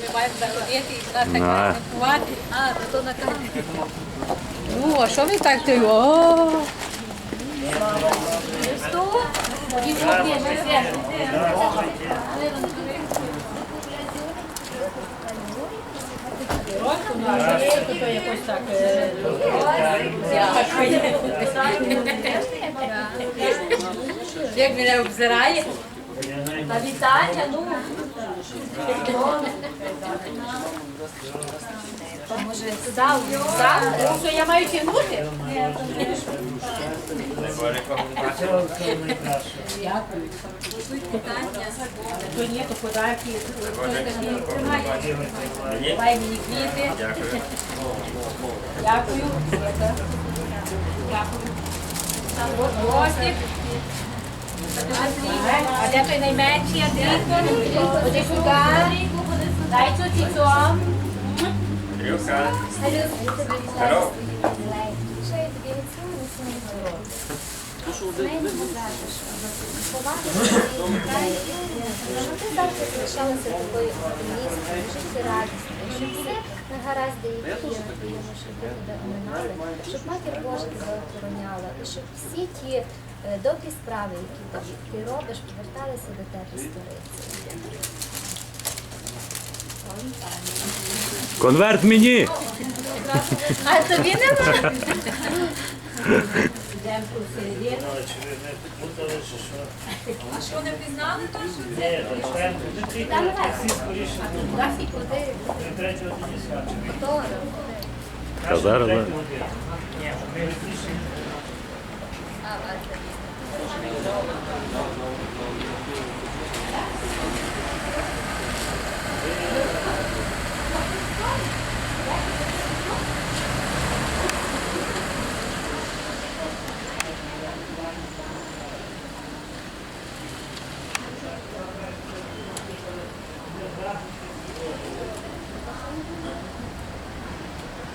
Ми маємо заходити і нас так рахувати. А, то на камеру. Ну, а що ви так ти? О! Що? якось так. Як мене обзирає? Та вітання, ну. Може, туди? Що я маю тягнути? Дякую. То ні, то подарки. Дай мені квіти. Дякую. Дякую. Дякую. От гості. А де той найменший Андрійко? Ходи сюди. Дай цю цьому. Андрюха, Здорово. Щоб ти завжди залишалася такою оптимістом, жити радісною, щоб шляху тебе оминали, щоб матір Божа тебе охороняла, і щоб всі ті добрі справи, які ти робиш, поверталися до тебе сторицею. Конверт мені! А тобі нема? Йдемо тут середину. А що не пізнали то, що це? Там. Графік. Куди? Хто? Та зараз. Зараз.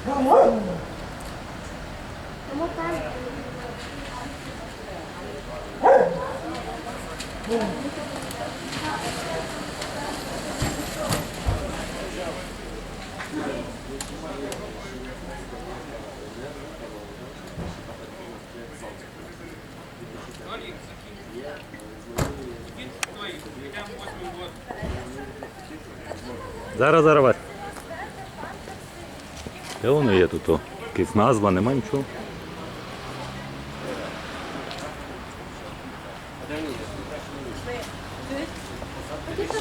А, ладно. Тому так. Зараз, зараз. Вась. Де воно є тут? Якась назва, нема нічого. ねえ、ね。え、